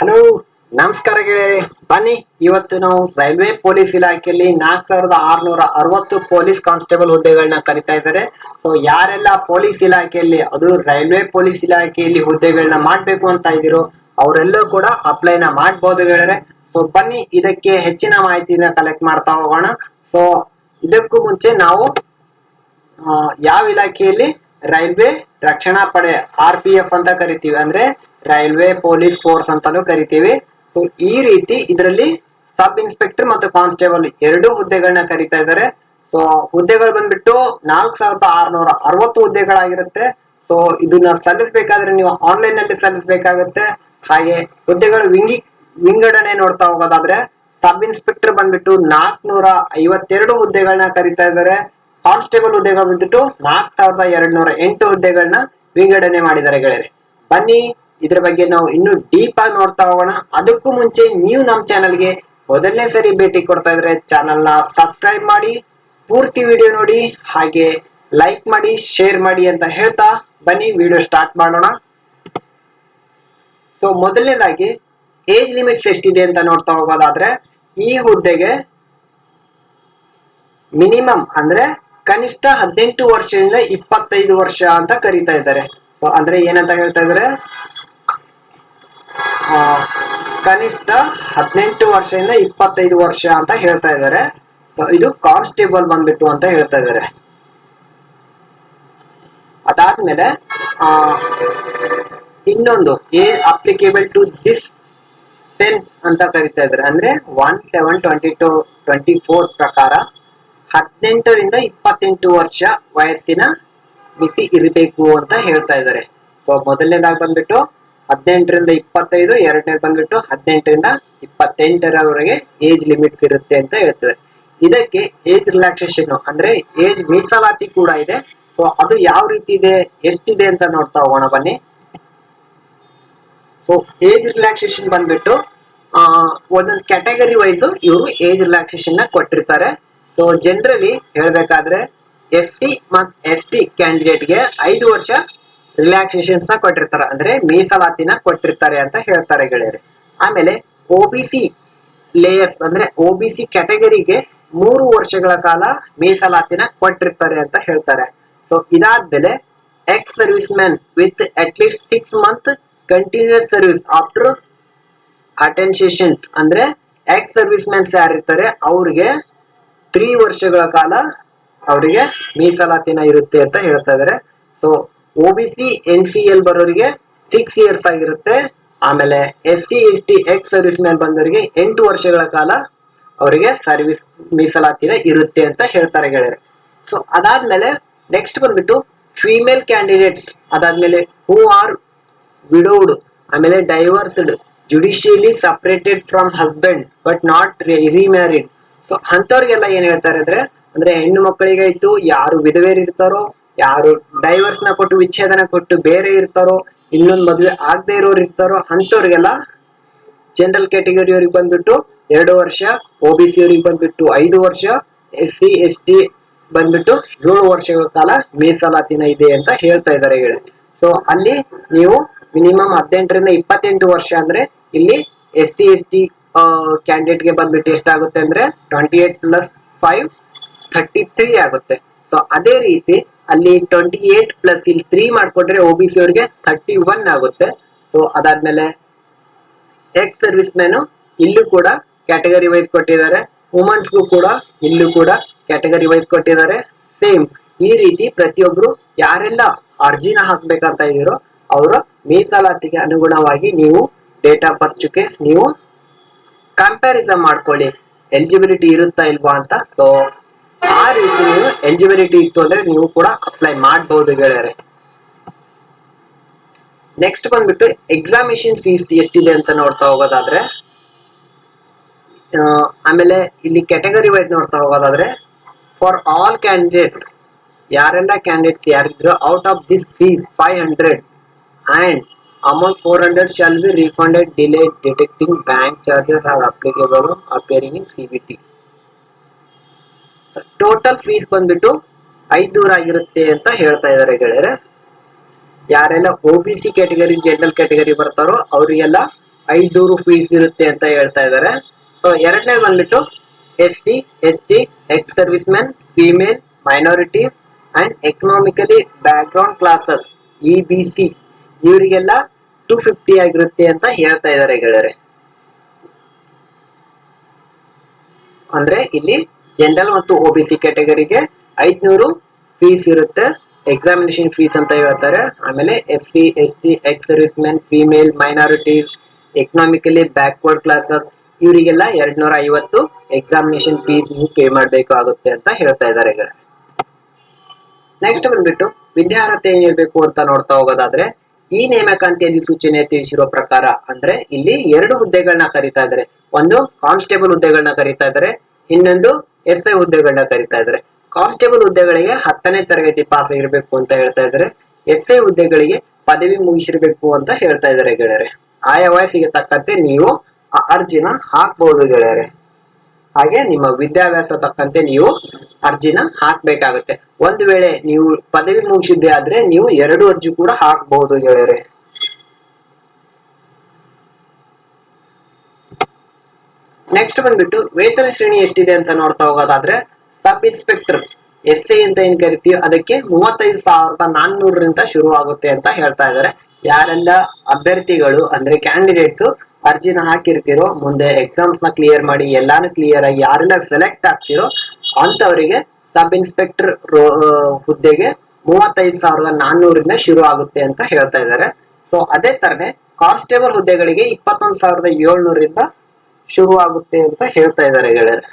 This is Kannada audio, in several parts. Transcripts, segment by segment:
ಹಲೋ, ನಮಸ್ಕಾರ ಗೆಳೆಯರೇ. ಬನ್ನಿ, ಇವತ್ತು ನಾವು ರೈಲ್ವೆ ಪೊಲೀಸ್ ಇಲಾಖೆಯಲ್ಲಿ ನಾಲ್ಕು ಸಾವಿರದ ಆರ್ನೂರ ಅರವತ್ತು ಪೊಲೀಸ್ ಕಾನ್ಸ್ಟೇಬಲ್ ಹುದ್ದೆಗಳನ್ನ ಕರಿತಾ ಇದ್ದಾರೆ. ಸೊ ಯಾರೆಲ್ಲ ಪೊಲೀಸ್ ಇಲಾಖೆಯಲ್ಲಿ, ಅದು ರೈಲ್ವೆ ಪೊಲೀಸ್ ಇಲಾಖೆಯಲ್ಲಿ ಹುದ್ದೆಗಳನ್ನ ಮಾಡ್ಬೇಕು ಅಂತ ಇದ್ದೀರೋ ಅವರೆಲ್ಲೂ ಕೂಡ ಅಪ್ಲೈನ ಮಾಡ್ಬೋದು ಗೆಳೆಯರೆ. ಸೊ ಬನ್ನಿ, ಇದಕ್ಕೆ ಹೆಚ್ಚಿನ ಮಾಹಿತಿನ ಕಲೆಕ್ಟ್ ಮಾಡ್ತಾ ಹೋಗೋಣ. ಸೊ ಇದಕ್ಕೂ ಮುಂಚೆ ನಾವು ಯಾವ ಇಲಾಖೆಯಲ್ಲಿ ರೈಲ್ವೆ ರಕ್ಷಣಾ ಪಡೆ, ಆರ್ ಪಿ ಎಫ್ ಅಂತ ಕರಿತೀವಿ. ಅಂದ್ರೆ ರೈಲ್ವೆ ಪೊಲೀಸ್ ಫೋರ್ಸ್ ಅಂತಾನು ಕರಿತೀವಿ. ಸೊ ಈ ರೀತಿ ಇದರಲ್ಲಿ ಸಬ್ ಇನ್ಸ್ಪೆಕ್ಟರ್ ಮತ್ತು ಕಾನ್ಸ್ಟೇಬಲ್ ಎರಡು ಹುದ್ದೆಗಳನ್ನ ಕರಿತಾ ಇದ್ದಾರೆ ಸೊ ಹುದ್ದೆಗಳು ಬಂದ್ಬಿಟ್ಟು ನಾಲ್ಕು ಸಾವಿರದ ಆರ್ನೂರ ಅರವತ್ತು ಹುದ್ದೆಗಳಾಗಿರುತ್ತೆ. ಸೊ ಇದನ್ನ ಸಲ್ಲಿಸಬೇಕಾದ್ರೆ ನೀವು ಆನ್ಲೈನ್ನಲ್ಲಿ ಸಲ್ಲಿಸಬೇಕಾಗುತ್ತೆ. ಹಾಗೆ ಹುದ್ದೆಗಳು ವಿಂಗಿ, ವಿಂಗಡಣೆ ನೋಡ್ತಾ ಹೋಗೋದಾದ್ರೆ ಸಬ್ ಇನ್ಸ್ಪೆಕ್ಟರ್ ಬಂದ್ಬಿಟ್ಟು ನಾಲ್ಕುನೂರ ಐವತ್ತೆರಡು ಹುದ್ದೆಗಳನ್ನ ಕರಿತಾ ಇದ್ದಾರೆ ಕಾನ್ಸ್ಟೇಬಲ್ ಹುದ್ದೆಗಳು ಬಂದ್ಬಿಟ್ಟು ನಾಲ್ಕು ಸಾವಿರದ ಎರಡ್ ನೂರ ಎಂಟು ಹುದ್ದೆಗಳನ್ನ ವಿಂಗಡಣೆ ಮಾಡಿದ್ದಾರೆ ಗೆಳೆಯರೆ. ಬನ್ನಿ ಇದ್ರ ಬಗ್ಗೆ ನಾವು ಇನ್ನು ಡೀಪ್ ಆಗಿ ನೋಡ್ತಾ ಹೋಗೋಣ. ಅದಕ್ಕೂ ಮುಂಚೆ ನೀವು ನಮ್ಮ ಚಾನಲ್ಗೆ ಮೊದಲನೇ ಸರಿ ಭೇಟಿ ಕೊಡ್ತಾ ಇದ್ರೆ ಚಾನಲ್ನ ಸಬ್ಸ್ಕ್ರೈಬ್ ಮಾಡಿ, ಪೂರ್ತಿ ವಿಡಿಯೋ ನೋಡಿ, ಹಾಗೆ ಲೈಕ್ ಮಾಡಿ ಶೇರ್ ಮಾಡಿ ಅಂತ ಹೇಳ್ತಾ ಬನ್ನಿ ವಿಡಿಯೋ ಸ್ಟಾರ್ಟ್ ಮಾಡೋಣ. ಸೊ ಮೊದಲನೇದಾಗಿ ಏಜ್ ಲಿಮಿಟ್ಸ್ ಎಷ್ಟಿದೆ ಅಂತ ನೋಡ್ತಾ ಹೋಗೋದಾದ್ರೆ, ಈ ಹುದ್ದೆಗೆ ಮಿನಿಮಮ್ ಅಂದ್ರೆ ಕನಿಷ್ಠ ಹದಿನೆಂಟು ವರ್ಷದಿಂದ ಇಪ್ಪತ್ತೈದು ವರ್ಷ ಅಂತ ಕರೀತಾ ಇದ್ದಾರೆ. ಅಂದ್ರೆ ಏನಂತ ಹೇಳ್ತಾ ಇದ್ದಾರೆ? ಕನಿಷ್ಠ ಹದಿನೆಂಟು ವರ್ಷದಿಂದ ಇಪ್ಪತ್ತೈದು ವರ್ಷ ಅಂತ ಹೇಳ್ತಾ ಇದ್ದಾರೆ. ಇದು ಕಾನ್ಸ್ಟೇಬಲ್ ಬಂದ್ಬಿಟ್ಟು ಅಂತ ಹೇಳ್ತಾ ಇದ್ದಾರೆ. ಅದಾದ್ಮೇಲೆ ಇನ್ನೊಂದು ಏ ಅಪ್ಲಿಕೇಬಲ್ ಟು ದಿಸ್ ಸೆನ್ಸ್ ಅಂತ ಕರಿತಾ ಇದ್ದಾರೆ. ಅಂದ್ರೆ one seven twenty two twenty four ಪ್ರಕಾರ ಹದಿನೆಂಟರಿಂದ ಇಪ್ಪತ್ತೆಂಟು ವರ್ಷ ವಯಸ್ಸಿನ ಮಿತಿ ಇರಬೇಕು ಅಂತ ಹೇಳ್ತಾ ಇದ್ದಾರೆ. ಸೊ ಮೊದಲನೇದಾಗಿ ಬಂದ್ಬಿಟ್ಟು ಹದಿನೆಂಟರಿಂದ ಇಪ್ಪತ್ತೈದು ಎರಡನೇದು ಬಂದ್ಬಿಟ್ಟು ಹದಿನೆಂಟರಿಂದ ಇಪ್ಪತ್ತೆಂಟರವರೆಗೆ ಏಜ್ ಲಿಮಿಟ್ಸ್ ಇರುತ್ತೆ ಅಂತ ಹೇಳ್ತದೆ. ಇದಕ್ಕೆ ಏಜ್ ರಿಲ್ಯಾಕ್ಸೇಷನ್ ಅಂದ್ರೆ ಏಜ್ ಮೀಸಲಾತಿ ಕೂಡ ಇದೆ. ಸೊ ಅದು ಯಾವ ರೀತಿ ಇದೆ ಎಷ್ಟಿದೆ ಅಂತ ನೋಡ್ತಾ ಹೋಗೋಣ ಬನ್ನಿ. ಸೊ ಏಜ್ ರಿಲ್ಯಾಕ್ಸೇಷನ್ ಬಂದ್ಬಿಟ್ಟು ಆ, ಒಂದೊಂದು ಕ್ಯಾಟಗರಿ ವೈಸ್ ಇವರು ಏಜ್ ರಿಲ್ಯಾಕ್ಸೇಷನ್ನ ಕೊಟ್ಟಿರ್ತಾರೆ. ಸೊ ಜನರಲಿ ಹೇಳ್ಬೇಕಾದ್ರೆ ಎಸ್ ಟಿ ಮತ್ ಎಸ್ ಟಿ ಕ್ಯಾಂಡಿಡೇಟ್ಗೆ ಐದು ವರ್ಷ ರಿಲ್ಯಾಕ್ಸೇಷನ್ಸ್ನ ಕೊಟ್ಟಿರ್ತಾರೆ. ಅಂದ್ರೆ ಮೀಸಲಾತಿನ ಕೊಟ್ಟಿರ್ತಾರೆ ಅಂತ ಹೇಳ್ತಾರೆ ಗೆಳೆಯರೆ. ಆಮೇಲೆ ಒ ಬಿ ಸಿ ಲೇಯರ್ಸ್ ಅಂದ್ರೆ ಒ ಬಿ ಸಿ ಕ್ಯಾಟಗರಿಗೆ ಮೂರು ವರ್ಷಗಳ ಕಾಲ ಮೀಸಲಾತಿನ ಕೊಟ್ಟಿರ್ತಾರೆ ಅಂತ ಹೇಳ್ತಾರೆ. ಸೊ ಇದಾದ್ಮೇಲೆ ex service man with at least six month continuous service after attestations ಅಂದ್ರೆ ಎಕ್ಸ್ ಸರ್ವಿಸ್ ಮ್ಯಾನ್ಸ್ ಯಾರಿರ್ತಾರೆ ಅವ್ರಿಗೆ ತ್ರೀ ವರ್ಷಗಳ ಕಾಲ ಅವರಿಗೆ ಮೀಸಲಾತಿನ ಇರುತ್ತೆ ಅಂತ ಹೇಳ್ತಾ ಇದಾರೆ. So O B C N C L ಬರೋರಿಗೆ six years ಆಗಿರುತ್ತೆ. ಆಮೇಲೆ S C S T ex service man ಬಂದವರಿಗೆ ಎಂಟು ವರ್ಷಗಳ ಕಾಲ ಅವರಿಗೆ ಸರ್ವಿಸ್ ಮೀಸಲಾತಿನ ಇರುತ್ತೆ ಅಂತ ಹೇಳ್ತಾರೆ ಗೆಳೆಯರೆ. ಸೊ ಅದಾದ್ಮೇಲೆ ನೆಕ್ಸ್ಟ್ ಬಂದ್ಬಿಟ್ಟು ಫೀಮೇಲ್ ಕ್ಯಾಂಡಿಡೇಟ್ಸ್ ಅದಾದ್ಮೇಲೆ ಹೂ ಆರ್ ವಿಡೋಡ್ ಆಮೇಲೆ divorced judicially separated from husband but not remarried so ಅಂಥವ್ರಿಗೆಲ್ಲ ಏನ್ ಹೇಳ್ತಾರೆ ಅಂದ್ರೆ ಅಂದ್ರೆ ಹೆಣ್ಣು ಇತ್ತು ಯಾರು ವಿಧವೇರಿರ್ತಾರೋ ಯಾರು ಡೈವರ್ಸ್ನ ಕೊಟ್ಟು, ವಿಚ್ಛೇದನ ಕೊಟ್ಟು ಬೇರೆ ಇರ್ತಾರೋ, ಇನ್ನೊಂದು ಮದ್ವೆ ಆಗದೆ ಇರೋರು ಇರ್ತಾರೋ ಅಂತವ್ರಿಗೆಲ್ಲ ಜನರಲ್ ಕ್ಯಾಟಗರಿ ಅವ್ರಿಗೆ ಬಂದ್ಬಿಟ್ಟು ಎರಡು ವರ್ಷ ಒ ಬಿ ಸಿ ಅವ್ರಿಗೆ ಬಂದ್ಬಿಟ್ಟು ಐದು ವರ್ಷ ಎಸ್ ಸಿ ಎಸ್ ಟಿ ಬಂದ್ಬಿಟ್ಟು ಏಳು ವರ್ಷಗಳ ಕಾಲ ಮೀಸಲಾತಿನ ಇದೆ ಅಂತ ಹೇಳ್ತಾ ಇದ್ದಾರೆ ಹೇಳಿ. ಸೊ ಅಲ್ಲಿ ನೀವು ಮಿನಿಮಮ್ ಹದಿನೆಂಟರಿಂದ ಇಪ್ಪತ್ತೆಂಟು ವರ್ಷ ಅಂದ್ರೆ ಇಲ್ಲಿ ಎಸ್ ಸಿ ಎಸ್ ಟಿ ಕ್ಯಾಂಡಿಡೇಟ್ಗೆ ಬಂದ್ಬಿಟ್ಟು ಎಷ್ಟಾಗುತ್ತೆ ಅಂದ್ರೆ twenty eight plus five thirty three ಆಗುತ್ತೆ. ಸೊ ಅದೇ ರೀತಿ ಅಲ್ಲಿ ಟ್ವೆಂಟಿ ಏಟ್ ಪ್ಲಸ್ ಇಲ್ಲಿ ತ್ರೀ ಮಾಡ್ಕೊಂಡ್ರೆ ಒ ಬಿ ಸಿ ಅವ್ರಿಗೆ ಥರ್ಟಿ ಒನ್ ಆಗುತ್ತೆ. ಸೊ ಅದಾದ್ಮೇಲೆ ಎಕ್ಸ್ ಸರ್ವಿಸ್ ಮ್ಯಾನು ಇಲ್ಲೂ ಕೂಡ ಕ್ಯಾಟಗರಿ ವೈಸ್ ಕೊಟ್ಟಿದ್ದಾರೆ. ವುಮನ್ಸ್ಗೂ ಕೂಡ ಇಲ್ಲೂ ಕೂಡ ಕ್ಯಾಟಗರಿ ವೈಸ್ ಕೊಟ್ಟಿದ್ದಾರೆ. ಸೇಮ್ ಈ ರೀತಿ ಪ್ರತಿಯೊಬ್ರು ಯಾರೆಲ್ಲ ಅರ್ಜಿನ ಹಾಕ್ಬೇಕಂತ ಇದ್ದೀರೋ ಅವರ ಮೀಸಲಾತಿಗೆ ಅನುಗುಣವಾಗಿ ನೀವು ಡೇಟ್ ಆಫ್ ನೀವು ಕಂಪ್ಯಾರಿಸನ್ ಮಾಡ್ಕೊಳ್ಳಿ. ಎಲಿಜಿಬಿಲಿಟಿ ಇರುತ್ತಾ ಇಲ್ವಾ ಅಂತ. ಸೊ ಆ ರೀತಿ ನೀವು ಎಲಿಜಿಬಿಲಿಟಿ ಇತ್ತು ಅಂದ್ರೆ ನೀವು ಕೂಡ ಅಪ್ಲೈ ಮಾಡಬಹುದು ಗೆಳೆಯರೆ. ನೆಕ್ಸ್ಟ್ ಬಂದ್ಬಿಟ್ಟು ಎಕ್ಸಾಮಿನೇಷನ್ ಫೀಸ್ ಎಷ್ಟಿದೆ ಅಂತ ನೋಡ್ತಾ ಹೋಗೋದಾದ್ರೆ ಆಮೇಲೆ ಇಲ್ಲಿ ಕ್ಯಾಟಗರಿ ವೈಸ್ ನೋಡ್ತಾ ಹೋಗೋದಾದ್ರೆ ಫಾರ್ ಆಲ್ ಕ್ಯಾಂಡಿಡೇಟ್ಸ್ ಯಾರೆಲ್ಲ candidates ಯಾರಿದ್ರು out of this fees five hundred and amount four hundred shall be refunded duly deducting bank charges are applicable appearing in C B T total fees ಬಂದ್ಬಿಟ್ಟು ಐದ್ನೂರ ಆಗಿರುತ್ತೆ ಅಂತ ಹೇಳ್ತಾ ಇದ್ದಾರೆ ಗೆಳೆಯರೆ. ಯಾರೆಲ್ಲ O B C category general category ಬರ್ತಾರೋ ಅವರಿಗೆಲ್ಲ ಐದ್ನೂರು ಫೀಸ್ ಇರುತ್ತೆ ಅಂತ ಹೇಳ್ತಾ ಇದ್ದಾರೆ. ಸೊ ಎರಡನೇ ಬಂದ್ಬಿಟ್ಟು S C S T ex service men female minorities and economically backward classes E B C ಇವರಿಗೆಲ್ಲ ಟೂ ಫಿಫ್ಟಿ ಆಗಿರುತ್ತೆ ಅಂತ ಹೇಳ್ತಾ ಇದ್ದಾರೆ ಗೆಳೆಯರೆ. ಅಂದ್ರೆ ಇಲ್ಲಿ ಜನರಲ್ ಮತ್ತು ಓ ಬಿ ಸಿ ಕ್ಯಾಟಗರಿಗೆ ಐದ್ನೂರು ಫೀಸ್ ಇರುತ್ತೆ. ಎಕ್ಸಾಮಿನೇಷನ್ ಫೀಸ್ ಅಂತ ಹೇಳ್ತಾರೆ. ಆಮೇಲೆ S C S T ex service men female minorities economically backward classes ಇವರಿಗೆಲ್ಲ ಎರಡ್ ನೂರ ಐವತ್ತು ಎಕ್ಸಾಮಿನೇಷನ್ ಫೀಸ್ ನೀವು ಪೇ ಮಾಡಬೇಕಾಗುತ್ತೆ ಅಂತ ಹೇಳ್ತಾ ಇದ್ದಾರೆ ನೆಕ್ಸ್ಟ್ ಬಂದ್ಬಿಟ್ಟು, ವಿದ್ಯಾರ್ಹತೆ ಏನಿರ್ಬೇಕು ಅಂತ ನೋಡ್ತಾ ಹೋಗೋದಾದ್ರೆ, ಈ ನೇಮಕಾಂತಿ ಅಧಿಸೂಚನೆ ತಿಳಿಸಿರುವ ಪ್ರಕಾರ ಅಂದ್ರೆ ಇಲ್ಲಿ ಎರಡು ಹುದ್ದೆಗಳನ್ನ ಕರಿತಾ ಇದ್ದಾರೆ. ಒಂದು ಕಾನ್ಸ್ಟೇಬಲ್ ಹುದ್ದೆಗಳನ್ನ ಕರಿತಾ ಇದ್ದಾರೆ. ಇನ್ನೊಂದು ಎಸ್ ಐ ಹುದ್ದೆಗಳನ್ನ ಕರಿತಾ ಇದ್ರೆ. ಕಾನ್ಸ್ಟೇಬಲ್ ಹುದ್ದೆಗಳಿಗೆ ಹತ್ತನೇ ತರಗತಿ ಪಾಸ್ ಆಗಿರ್ಬೇಕು ಅಂತ ಹೇಳ್ತಾ ಇದ್ರೆ. ಎಸ್ ಐ ಹುದ್ದೆಗಳಿಗೆ ಪದವಿ ಮುಗಿಸಿರ್ಬೇಕು ಅಂತ ಹೇಳ್ತಾ ಇದ್ದಾರೆ ಗೆಳೆಯರೆ. ಆಯಾ ವಯಸ್ಸಿಗೆ ತಕ್ಕಂತೆ ನೀವು ಅರ್ಜಿನ ಹಾಕ್ಬಹುದು ಗೆಳೆಯರೆ. ಹಾಗೆ ನಿಮ್ಮ ವಿದ್ಯಾಭ್ಯಾಸ ತಕ್ಕಂತೆ ನೀವು ಅರ್ಜಿನ ಹಾಕ್ಬೇಕಾಗತ್ತೆ. ಒಂದು ವೇಳೆ ನೀವು ಪದವಿ ಮುಗಿಸಿದ್ದೆ ಆದ್ರೆ ನೀವು ಎರಡು ಅರ್ಜಿ ಕೂಡ ಹಾಕ್ಬಹುದು ಗೆಳೆಯರೆ. ನೆಕ್ಸ್ಟ್ ಬಂದ್ಬಿಟ್ಟು, ವೇತನ ಶ್ರೇಣಿ ಎಷ್ಟಿದೆ ಅಂತ ನೋಡ್ತಾ ಹೋಗೋದಾದ್ರೆ, ಸಬ್ ಇನ್ಸ್ಪೆಕ್ಟರ್ ಎಸ್ ಎ ಅಂತ ಏನ್ ಕರಿತೀವಿ ಅದಕ್ಕೆ ಮೂವತ್ತೈದು ಸಾವಿರದ ನಾನ್ನೂರರಿಂದ ಶುರು ಆಗುತ್ತೆ ಅಂತ ಹೇಳ್ತಾ ಇದ್ದಾರೆ ಯಾರೆಲ್ಲ ಅಭ್ಯರ್ಥಿಗಳು, ಅಂದ್ರೆ ಕ್ಯಾಂಡಿಡೇಟ್ಸ್ ಅರ್ಜಿನ ಹಾಕಿರ್ತಿರೋ, ಮುಂದೆ ಎಕ್ಸಾಮ್ಸ್ನ ಕ್ಲಿಯರ್ ಮಾಡಿ, ಎಲ್ಲಾನು ಕ್ಲಿಯರ್ ಆಗಿ ಯಾರೆಲ್ಲ ಸೆಲೆಕ್ಟ್ ಆಗ್ತಿರೋ ಅಂತವರಿಗೆ ಸಬ್ ಇನ್ಸ್ಪೆಕ್ಟರ್ ಹುದ್ದೆಗೆ ಮೂವತ್ತೈದು ಸಾವಿರದ ನಾನ್ನೂರಿಂದ ಶುರು ಆಗುತ್ತೆ ಅಂತ ಹೇಳ್ತಾ ಇದ್ದಾರೆ ಸೊ ಅದೇ ತರನೇ, ಕಾನ್ಸ್ಟೇಬಲ್ ಹುದ್ದೆಗಳಿಗೆ ಇಪ್ಪತ್ತೊಂದು ಸಾವಿರದ ಏಳ್ನೂರಿಂದ ಶುರು ಆಗುತ್ತೆ ಅಂತ ಹೇಳ್ತಾ ಇದ್ದಾರೆ ಗೆಳೆಯರೆ.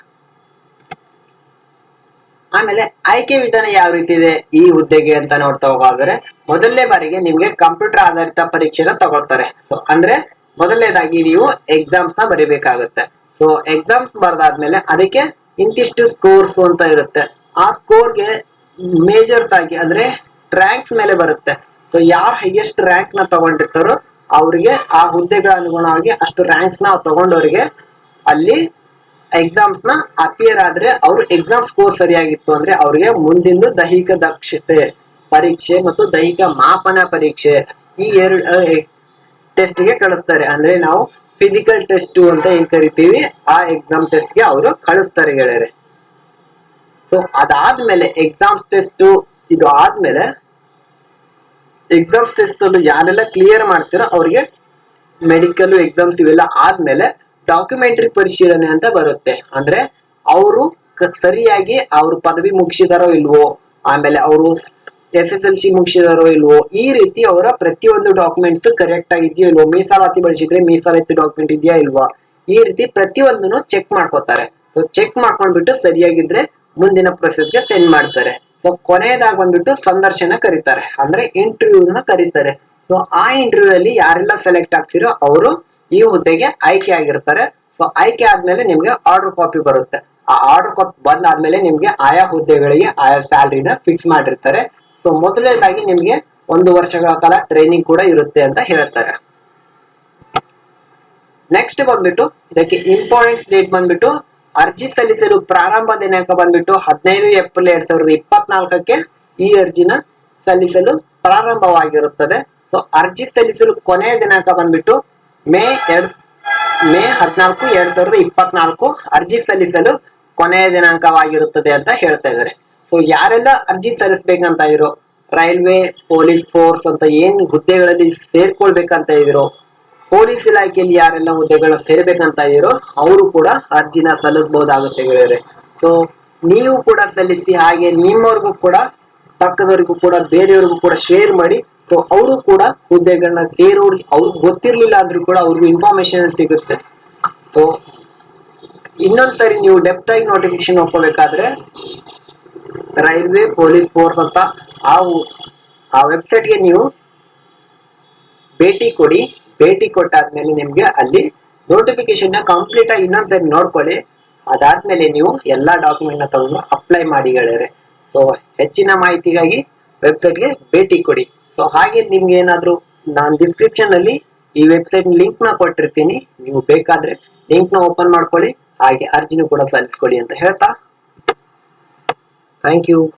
ಆಮೇಲೆ ಆಯ್ಕೆ ವಿಧಾನ ಯಾವ ರೀತಿ ಇದೆ ಈ ಹುದ್ದೆಗೆ ಅಂತ ನೋಡ್ತಾ ಹೋಗಾದ್ರೆ ಮೊದಲನೇ ಬಾರಿಗೆ ನಿಮ್ಗೆ ಕಂಪ್ಯೂಟರ್ ಆಧಾರಿತ ಪರೀಕ್ಷೆನ ತಗೊಳ್ತಾರೆ. ಸೊ ಅಂದ್ರೆ ಮೊದಲನೇದಾಗಿ ನೀವು ಎಕ್ಸಾಮ್ಸ್ನ ಬರಿಬೇಕಾಗುತ್ತೆ. ಸೊ ಎಕ್ಸಾಮ್ಸ್ ಬರ್ದಾದ್ಮೇಲೆ ಅದಕ್ಕೆ ಇಂತಿಷ್ಟು ಸ್ಕೋರ್ಸ್ ಅಂತ ಇರುತ್ತೆ. ಆ ಸ್ಕೋರ್ಗೆ ಮೇಜರ್ಸ್ ಆಗಿ ಅಂದ್ರೆ ರ್ಯಾಂಕ್ಸ್ ಮೇಲೆ ಬರುತ್ತೆ. ಸೊ ಯಾರು ಹೈಯೆಸ್ಟ್ ರ್ಯಾಂಕ್ನ ತಗೊಂಡಿರ್ತಾರೋ ಅವ್ರಿಗೆ ಆ ಹುದ್ದೆಗಳ ಅನುಗುಣವಾಗಿ ಅಷ್ಟು ರ್ಯಾಂಕ್ಸ್ನ ತಗೊಂಡವರಿಗೆ ಅಲ್ಲಿ ಎಕ್ಸಾಮ್ಸ್ನ ಅಪಿಯರ್ ಆದ್ರೆ ಅವ್ರ ಎಕ್ಸಾಮ್ ಸ್ಕೋರ್ ಸರಿಯಾಗಿತ್ತು ಅಂದ್ರೆ ಅವ್ರಿಗೆ ಮುಂದಿಂದು ದೈಹಿಕ ದಕ್ಷತೆ ಪರೀಕ್ಷೆ ಮತ್ತು ದೈಹಿಕ ಮಾಪನ ಪರೀಕ್ಷೆ ಈ ಎರಡು ಟೆಸ್ಟ್ಗೆ ಕಳಿಸ್ತಾರೆ. ಅಂದ್ರೆ ನಾವು ಫಿಸಿಕಲ್ ಟೆಸ್ಟ್ ಅಂತ ಏನ್ ಕರಿತೀವಿ? ಆ ಎಕ್ಸಾಮ್ ಟೆಸ್ಟ್ಗೆ ಅವರು ಕಳಿಸ್ತಾರೆ ಗೆಳೆಯರೆ ಸೊ ಅದಾದ್ಮೇಲೆ ಎಕ್ಸಾಮ್ಸ್ ಟೆಸ್ಟ್ ಇದು ಆದ್ಮೇಲೆ ಎಕ್ಸಾಮ್ಸ್ ಟೆಸ್ಟ್ ಅನ್ನು ಯಾರೆಲ್ಲ ಕ್ಲಿಯರ್ ಮಾಡ್ತೀರೋ ಅವ್ರಿಗೆ ಮೆಡಿಕಲ್ ಎಕ್ಸಾಮ್ಸ್ ಇವೆಲ್ಲ ಆದ್ಮೇಲೆ ಡಾಕ್ಯುಮೆಂಟರಿ ಪರಿಶೀಲನೆ ಅಂತ ಬರುತ್ತೆ. ಅಂದ್ರೆ ಅವರು ಸರಿಯಾಗಿ ಅವರು ಪದವಿ ಮುಗಿಸಿದಾರೋ ಇಲ್ವೋ, ಆಮೇಲೆ ಅವರು ಎಸ್ ಎಸ್ ಎಲ್ ಸಿ ಮುಗಿಸಿದಾರೋ ಇಲ್ವೋ, ಈ ರೀತಿ ಅವರ ಪ್ರತಿಯೊಂದು ಡಾಕ್ಯುಮೆಂಟ್ಸ್ ಕರೆಕ್ಟ್ ಆಗಿದೆಯೋ ಇಲ್ವೋ, ಮೀಸಲಾತಿ ಬಳಸಿದ್ರೆ ಮೀಸಲಾತಿ ಡಾಕ್ಯುಮೆಂಟ್ ಇದೆಯಾ ಇಲ್ವಾ, ಈ ರೀತಿ ಪ್ರತಿಯೊಂದನ್ನು ಚೆಕ್ ಮಾಡ್ಕೋತಾರೆ. ಸೊ ಚೆಕ್ ಮಾಡ್ಕೊಂಡ್ಬಿಟ್ಟು ಸರಿಯಾಗಿದ್ರೆ ಮುಂದಿನ ಪ್ರೊಸೆಸ್ಗೆ ಸೆಂಡ್ ಮಾಡ್ತಾರೆ. ಸೊ ಕೊನೆಯದಾಗಿ ಬಂದ್ಬಿಟ್ಟು ಸಂದರ್ಶನ ಕರೀತಾರೆ. ಅಂದ್ರೆ ಇಂಟರ್ವ್ಯೂ ನ ಕರೀತಾರೆ. ಸೊ ಆ ಇಂಟರ್ವ್ಯೂ ಅಲ್ಲಿ ಯಾರೆಲ್ಲ ಸೆಲೆಕ್ಟ್ ಆಗ್ತಿರೋ ಅವರು ಈ ಹುದ್ದೆಗೆ ಆಯ್ಕೆ ಆಗಿರ್ತಾರೆ. ಸೊ ಆಯ್ಕೆ ಆದ್ಮೇಲೆ ನಿಮ್ಗೆ ಆರ್ಡರ್ ಕಾಪಿ ಬರುತ್ತೆ. ಆ ಆರ್ಡರ್ ಕಾಪಿ ಬಂದಾದ್ಮೇಲೆ ನಿಮ್ಗೆ ಆಯಾ ಹುದ್ದೆಗಳಿಗೆ ಆಯಾ ಸ್ಯಾಲ್ರಿನ ಫಿಕ್ಸ್ ಮಾಡಿರ್ತಾರೆ. ಸೊ ಮೊದಲನೇದಾಗಿ ನಿಮ್ಗೆ ಒಂದು ವರ್ಷಗಳ ಕಾಲ ಟ್ರೈನಿಂಗ್ ಕೂಡ ಇರುತ್ತೆ ಅಂತ ಹೇಳ್ತಾರೆ. ನೆಕ್ಸ್ಟ್ ಬಂದ್ಬಿಟ್ಟು, ಇದಕ್ಕೆ ಇಂಪಾರ್ಟೆಂಟ್ ಡೇಟ್ ಬಂದ್ಬಿಟ್ಟು ಅರ್ಜಿ ಸಲ್ಲಿಸಲು ಪ್ರಾರಂಭ ದಿನಾಂಕ ಬಂದ್ಬಿಟ್ಟು ಹದಿನೈದು ಏಪ್ರಿಲ್ ಎರಡ್ ಸಾವಿರದ ಇಪ್ಪತ್ನಾಲ್ಕಕ್ಕೆ ಈ ಅರ್ಜಿನ ಸಲ್ಲಿಸಲು ಪ್ರಾರಂಭವಾಗಿರುತ್ತದೆ. ಸೊ ಅರ್ಜಿ ಸಲ್ಲಿಸಲು ಕೊನೆಯ ದಿನಾಂಕ ಬಂದ್ಬಿಟ್ಟು ಮೇ ಎರಡ್, ಮೇ ಹದಿನಾಲ್ಕು ಎರಡ್ ಸಾವಿರದ ಇಪ್ಪತ್ನಾಲ್ಕು ಅರ್ಜಿ ಸಲ್ಲಿಸಲು ಕೊನೆಯ ದಿನಾಂಕವಾಗಿರುತ್ತದೆ ಅಂತ ಹೇಳ್ತಾ ಇದ್ದಾರೆ. ಸೊ ಯಾರೆಲ್ಲ ಅರ್ಜಿ ಸಲ್ಲಿಸ್ಬೇಕಂತ ಇದ್ರು, ರೈಲ್ವೆ, ಪೊಲೀಸ್ ಫೋರ್ಸ್ ಅಂತ ಏನ್ ಹುದ್ದೆಗಳಲ್ಲಿ ಸೇರ್ಕೊಳ್ಬೇಕಂತ ಇದಿರೋ ಪೊಲೀಸ್ ಇಲಾಖೆಯಲ್ಲಿ ಯಾರೆಲ್ಲ ಹುದ್ದೆಗಳು ಸೇರ್ಬೇಕಂತ ಇದಿರೋ ಅವರು ಕೂಡ ಅರ್ಜಿನ ಸಲ್ಲಿಸಬಹುದಾಗುತ್ತೆ ಗೆಳೆಯರೆ. ಸೊ ನೀವು ಕೂಡ ಸಲ್ಲಿಸಿ ಹಾಗೆ ನಿಮ್ಮವ್ರಿಗೂ ಕೂಡ, ಪಕ್ಕದವರಿಗೂ ಕೂಡ, ಬೇರೆಯವ್ರಿಗೂ ಕೂಡ ಶೇರ್ ಮಾಡಿ ಸೊ ಅವರು ಕೂಡ ಹುದ್ದೆಗಳನ್ನ ಸೇರೋರ್, ಅವ್ರಿಗೆ ಗೊತ್ತಿರ್ಲಿಲ್ಲ ಅಂದ್ರೂ ಕೂಡ ಅವ್ರಿಗೂ ಇನ್ಫಾರ್ಮೇಶನ್ ಸಿಗುತ್ತೆ. ಸೊ ಇನ್ನೊಂದ್ಸರಿ ನೀವು ಡೆಪ್ತ್ ಆಗಿ ನೋಟಿಫಿಕೇಶನ್ ಒಪ್ಕೋಬೇಕಾದ್ರೆ ರೈಲ್ವೆ ಪೊಲೀಸ್ ಫೋರ್ಸ್ ಅಂತ ಆ ವೆಬ್ಸೈಟ್ಗೆ ನೀವು ಭೇಟಿ ಕೊಡಿ. ಭೇಟಿ ಕೊಟ್ಟಾದ್ಮೇಲೆ ನಿಮ್ಗೆ ಅಲ್ಲಿ ನೋಟಿಫಿಕೇಶನ್ನ ಕಂಪ್ಲೀಟ್ ಆಗಿ ಇನ್ನೊಂದ್ಸರಿ ನೋಡ್ಕೊಳ್ಳಿ. ಅದಾದ್ಮೇಲೆ ನೀವು ಎಲ್ಲಾ ಡಾಕ್ಯುಮೆಂಟ್ನ ತಗೊಂಡು ಅಪ್ಲೈ ಮಾಡಿ ಹೇಳಿದ್ರೆ ಸೊ ಹೆಚ್ಚಿನ ಮಾಹಿತಿಗಾಗಿ ವೆಬ್ಸೈಟ್ಗೆ ಭೇಟಿ ಕೊಡಿ. ಸೊ ಹಾಗೆ ನಿಮ್ಗೆ ಏನಾದ್ರು ನಾನು ಡಿಸ್ಕ್ರಿಪ್ಷನ್ ಅಲ್ಲಿ ಈ ವೆಬ್ಸೈಟ್ ಲಿಂಕ್ನ ಕೊಟ್ಟಿರ್ತೀನಿ. ನೀವು ಬೇಕಾದ್ರೆ ಲಿಂಕ್ನ ಓಪನ್ ಮಾಡ್ಕೊಳ್ಳಿ. ಹಾಗೆ ಅರ್ಜಿನೂ ಕೂಡ ಸಲ್ಲಿಸ್ಕೊಳ್ಳಿ ಅಂತ ಹೇಳ್ತಾ. Thank you